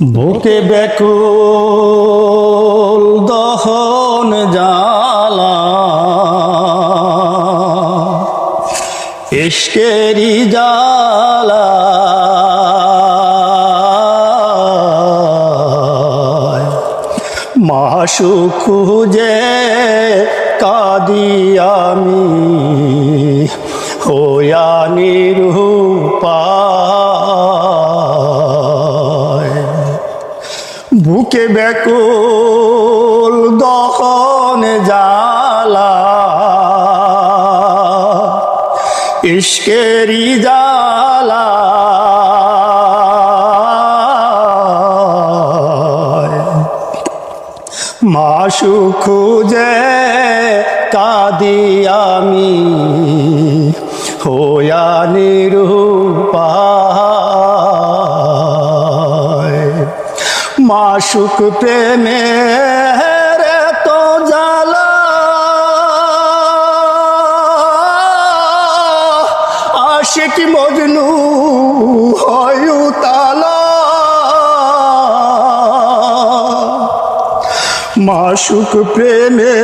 বুকে বেকুল দহন জালা ইশকেরি জালা মাসু খুঁজে কাদি আমি। হয়ানি বুকে ব্যাকুল দহনে জালা ইশকেরি জালা মাসু খুঁজে কাদি আমি। হোয়া নিরু মাসুক প্রেমে তো জ্বালা। আশিক মজনু হয় তালা মাসুক প্রেমে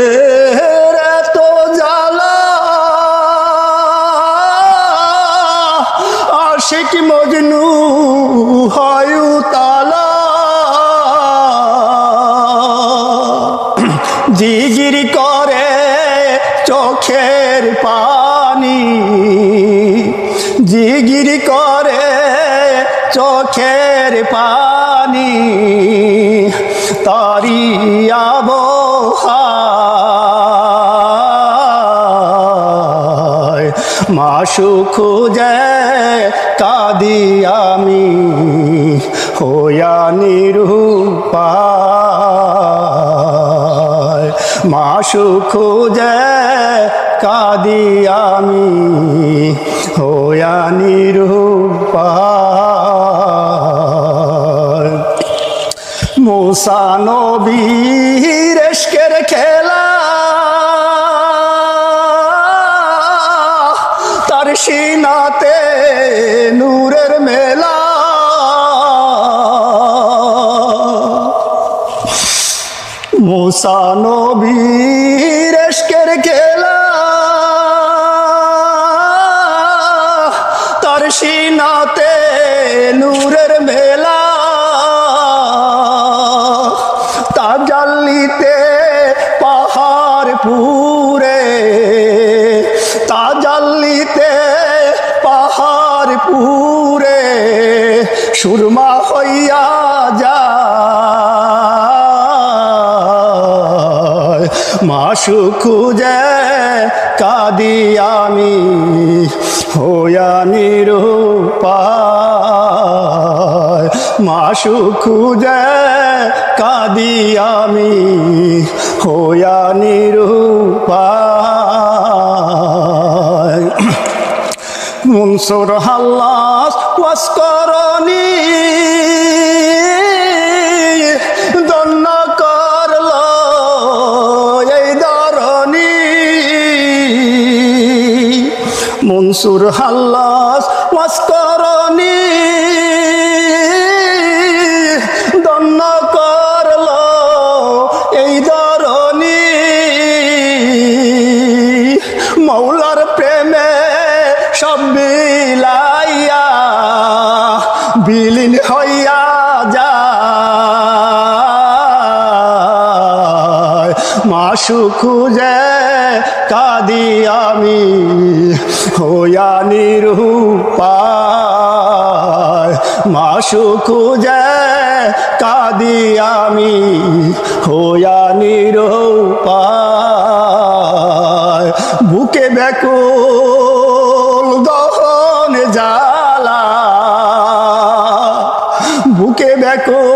জিগির করে চোখের পানি। জিগির করে চোখের পানি। তারি মাসু খুঁজে কাদি আমি, হইয়া নিরূপা আশুক খুঁজে কাদি আমি হয়া নিরূপা মুসা নবী মুসা নবীর এসকের খেলা। তার সিনাতে নূরের মেলা। তার জাল্লিতে পাহাড় পুরে তা জাল্লিতে পাহাড় পুরে সুরমা হইয়া মাসু খুঁজে কাঁদি আমি, হইয়া নিরূপায়। মাসু খুঁজে কাঁদি আমি, হইয়া নিরূপায়। মুনসুর হাল্লাস ওয়াস করণী মনসুর হাল্লাস ওয়াস্করণী মাসু খুঁজে কাদি আমি হোয়া নিরূপায়। মাসু খুঁজে কাদি আমি হোয়া নিরূপায়। বুকে বেকু দহন জালা বুকে ব্যাকুল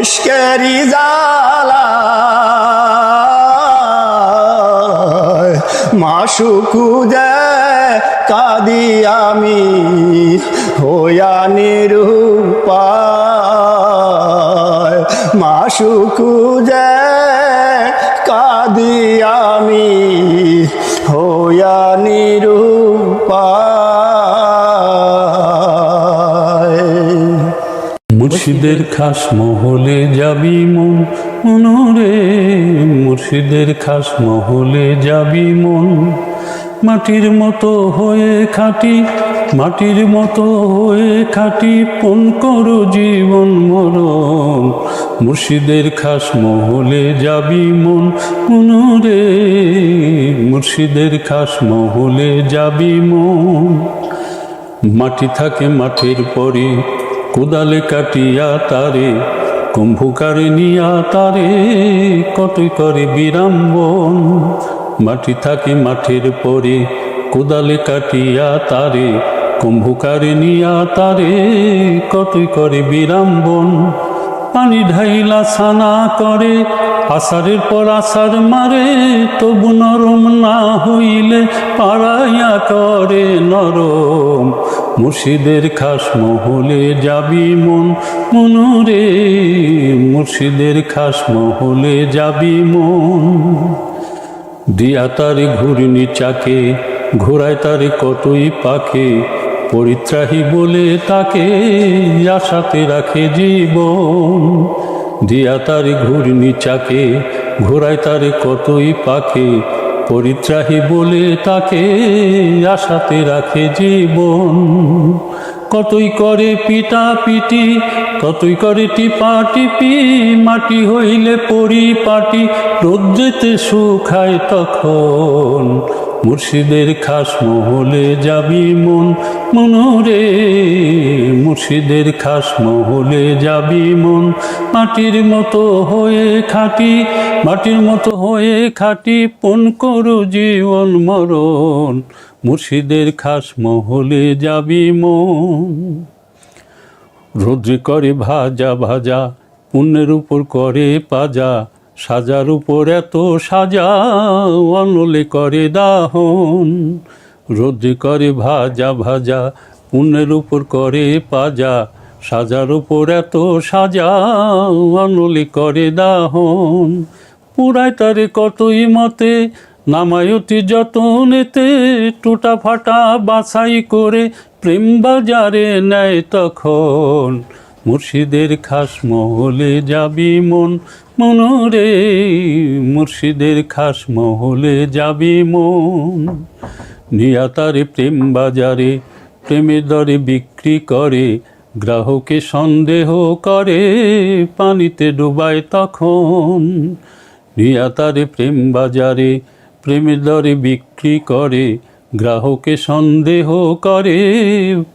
ইশকেরি জালা মাসুকু যে কাদি আমি হইয়া নিরূপায়। মাসুকু যে কাদি আমি হইয়া মুর্শিদের খাস মহলে যাবি মন মনরে মুর্শিদের খাস মহলে যাবি মন। মাটির মতো হয়ে খাটি, মাটির মতো হয়ে খাটি, পণ করো জীবন মরণ। মুর্শিদের খাস মহলে যাবি মন মনরে মুর্শিদের খাস মহলে যাবি মন। মাটি থাকে মাঠের পরে কোদালে কাটিয়া তারে, কুম্ভকারে নিয়া তারে কতই করে বিরাম্বন মাটি থাকে মাঠের পরে, কোদালে কাটিয়া তারে, কুম্ভকারে নিয়া তারে কতই করে বিরাম্বন পানি ঢাইলা ছানা করে, আষাঢ়ের পর আষাঢ় মারে, তবু নরম না হইলে পাড়াইয়া করে নরম। মুর্শিদের খাস মহলে যাবি মন মনুরে মুর্শিদের খাস মহলে যাবি মন। দিয়া তারে ঘূর্ণি চাকে, ঘোড়ায় তারে কতই পাখে পরিত্রাহী বলে তাকে আশাতে রাখে জীবন। দিয়া তারে ঘূর্ণি চাকে, ঘোড়ায় তারে কতই পাখে পরিত্রাহী বলে তাকে আশাতে রাখে জীবন। কতই করে পিটা পিটি, কতই করে টিপা টিপি, মাটি হইলে পরিপাটি রোদ্রেতে শুকায় তখন। মুর্শিদের খাস মহলে যাবি মন মনরে। মুর্শিদের খাস মহলে যাবি মন। মাটির মতো হয়ে খাটি, মাটির মতো হয়ে খাটি, পণ করু জীবন মরণ। মুর্শিদের খাস মহলে যাবি মন। রৌদ্রে করে ভাজা ভাজা, পুণ্যের উপর করে পাজা সাজার উপর এত সাজা অনলে করে দাহন। রৌদ্রে করে ভাজা ভাজা পুণ্যের উপর করে পাজা। সাজার উপর এত সাজা অনলে করে দাহন। পুরায় তারে কতই মতে নামায়তি যতনেতে, টুটা ফাটা বাছাই করে প্রেম বাজারে নেয় তখন। মুর্শিদের খাস মহলে যাবি মন মনরে, মুর্শিদের খাস মহলে যাবি মন। নিয়া তারে প্রেম বাজারে প্রেমের দরে বিক্রি করে, গ্রাহকে সন্দেহ করে, পানিতে ডুবায় তখন। রিয়া তারে প্রেম বাজারে প্রেমের দরে বিক্রি করে, গ্রাহকে সন্দেহ করে,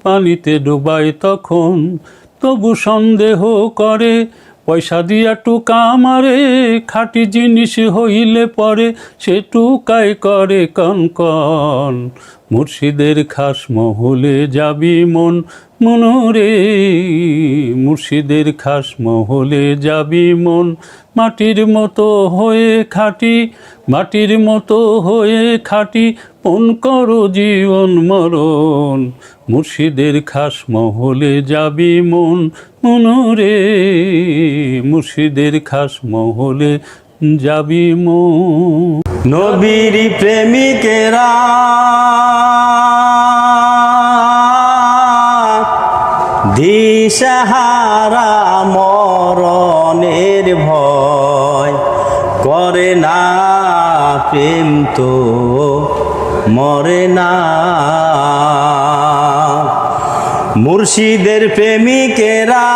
পানিতে ডুবায় তখন। তবু সন্দেহ করে পয়সা দিয়া টুকা মারে, খাঁটি জিনিস হইলে পরে সে টুকাই করে কন কন। মুর্শিদের খাস মহলে যাবি মন মনরে, মুর্শিদের খাস মহলে যাবি মন মাটির মতো হয়ে খাটি, মাটির মতো হয়ে খাটি পণ করো জীবন মরণ। মুর্শিদের খাস মহলে যাবি মন মনরে, মুর্শিদের খাস মহলে যাবি মন। নবীর প্রেমিকেরা, দিশাহারা মরণের ভয় করে না প্রেম তো, মরে না। মুর্শিদের প্রেমিকেরা।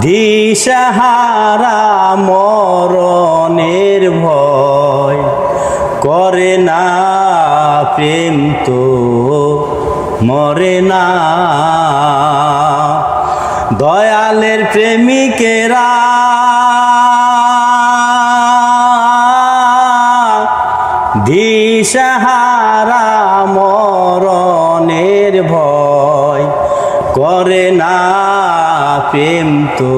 দিশাহারা মরণের ভয় করে না প্রেম তো মরে না। দয়ালের প্রেমিকেরা প্রেম তো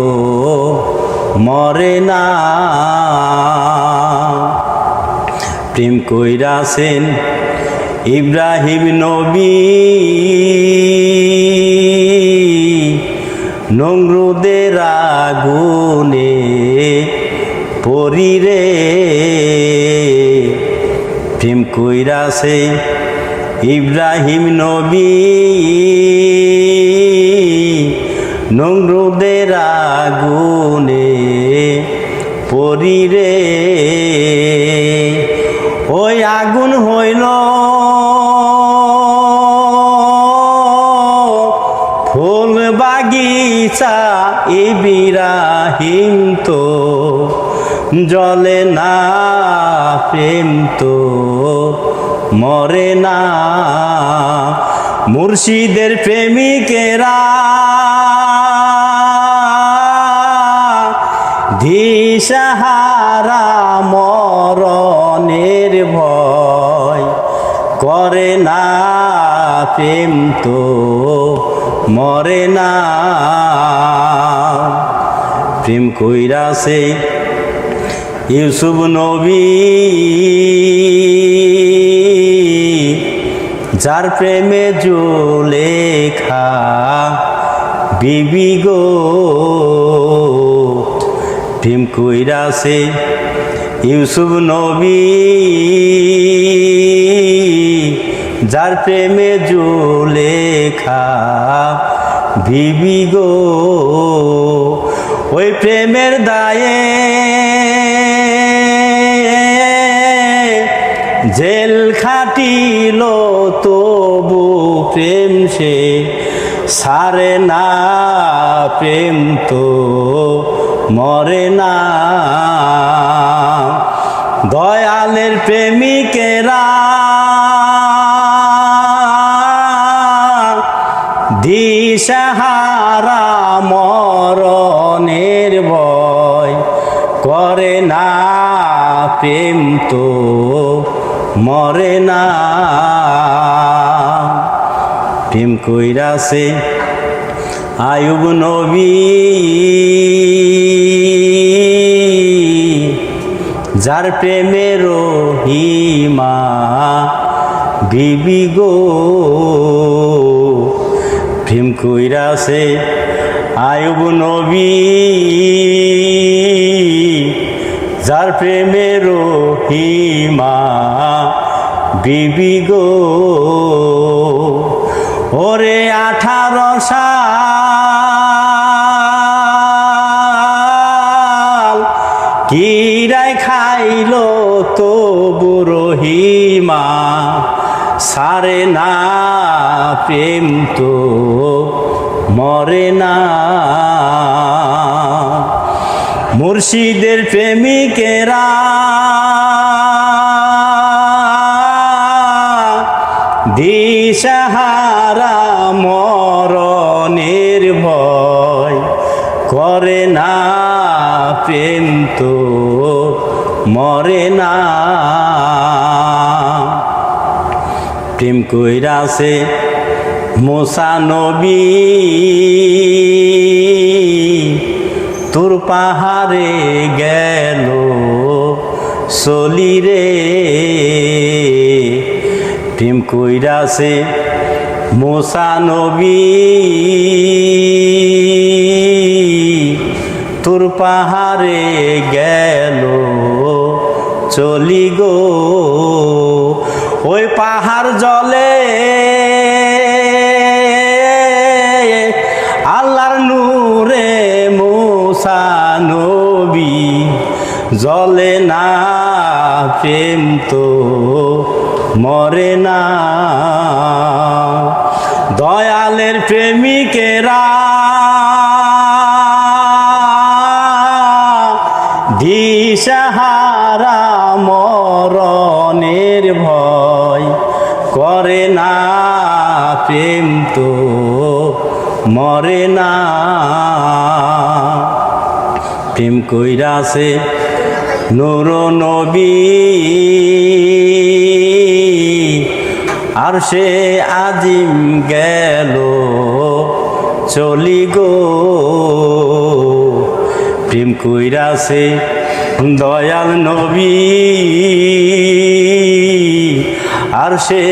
মরে না। প্রেম কইরাছেন ইব্রাহিম নবী। নংরুদের আগুনে পরিরে প্রেম কইরাছে ইব্রাহিম নবী। নংরুদের আগুনে পরিরে ওই আগুন হইল। ফুল বাগিচা ইবিরাহিম তো, জলে না প্রেম তো, মরে না। মুর্শিদের প্রেমিকেরা দিশাহারা মরণের ভয় করে না প্রেম তো মরে না। প্রেম কইরা সে ইউসুফ নবী, যার প্রেমে জোলেখা বিবি গো। প্রেম কইরাছে ইউসুফ নবী। যার প্রেমে জোলেখা বিবি গো, ওই প্রেমের দায়ে জেল খাটিল, তবু প্রেম সে সারে না প্রেম তো মরে না। দয়ালের প্রেমিকেরা দিশাহারা মরণের ভয় করে না। প্রেম তো মরে না। প্রেম কইরাছে আয়ুব নবী। যার প্রেমের হিমা বিবি গো। প্রেম কইরাছে আয়ুব নবী, যার প্রেমের হিমা বিবি গো। ওরে আঠারো সাল কিরাই খাইল তো বুড়হিমা সারে না প্রেম তো, মরে না। মুর্শিদের প্রেমিকেরা দিশাহারা মরণের ভয় করে না। প্রেম তো মরে না। প্রেম কইরাছে মোসা নবী। তোর পাহাড়ে গেল সলিরে প্রেম কইরাছে মোসা নবী। তোর পাহাড়ে গেল, চলি গো। ওই পাহাড় জলে আল্লাহর নূরে মোসা নবী জলে না প্রেম তো মরে না। দয়ালের প্রেমিকেরা দিশাহারা মরণের ভয় করে না প্রেম তো মরে না। প্রেম কইরাছে নুর নবী। আর সে আজিম গেল চলি গো। প্রেম কইরাছে, দয়াল নবী। আর সে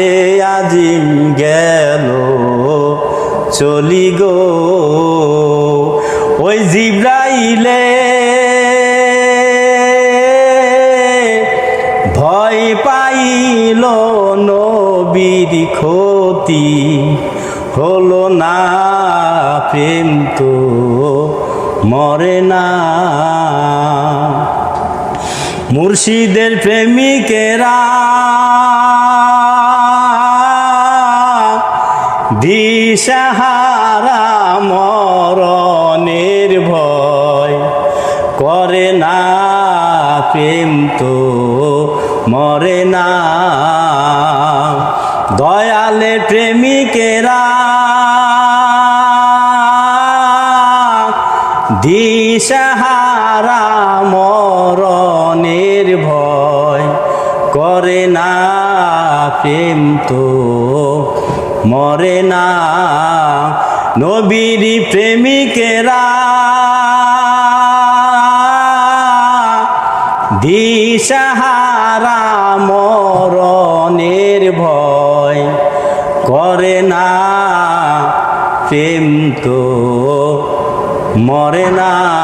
আজিম গেল, চলি গো। ওই জিব্রাইলে ভয় পাইল নবীর ক্ষতি, হলো না প্রেম তো মরে না। মুর্শিদের প্রেমিকেরা দিশাহারা মরণের ভয় করে না। প্রেম তো মরে না। দয়ালে প্রেমিকেরা দিশাহারা মরণের ভয় করে না প্রেম তো। মরে না নবীর প্রেমিকেরা। দিশাহারা মরণের ভয় করে না প্রেম তো। মরে না